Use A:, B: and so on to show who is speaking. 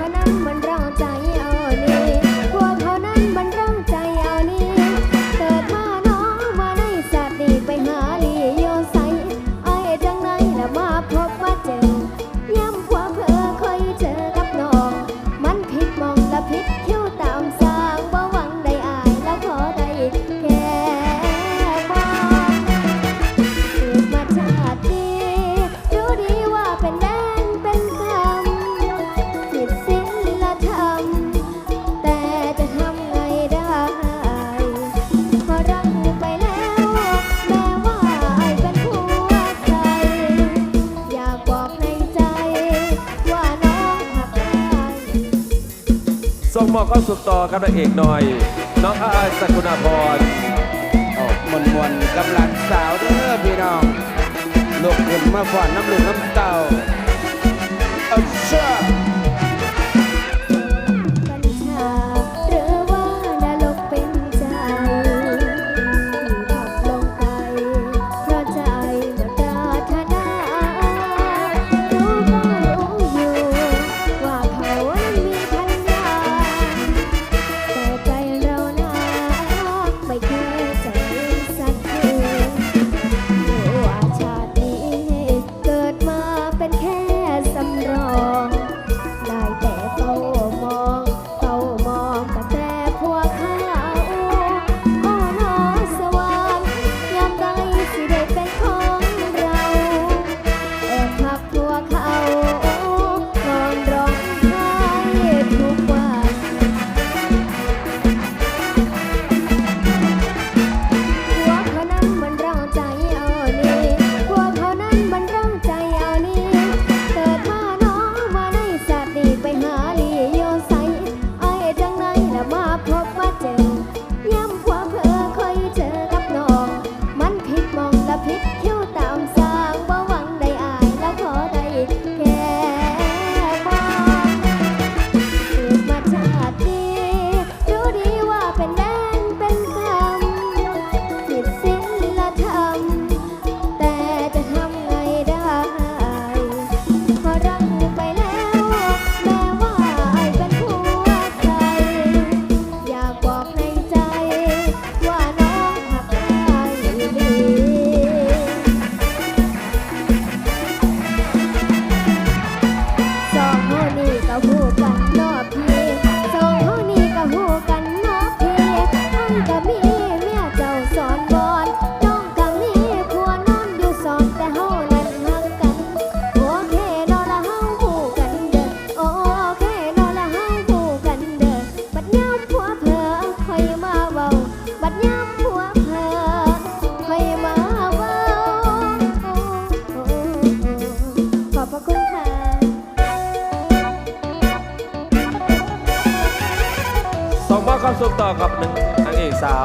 A: มันนั้นมัน มอบคามสุขต่อครับนาง
B: เอกหน่อย น้องอาอายสกุณาพร
C: ออมวนมวนกำลังสาวเด้อพี่น้องลูกขึ้นมาฝ่อนน้ำ
A: หลูกน้ำเต่าเอาเชื่อ ความสุขต่อกับหนึ่ง
B: นางเอกสาว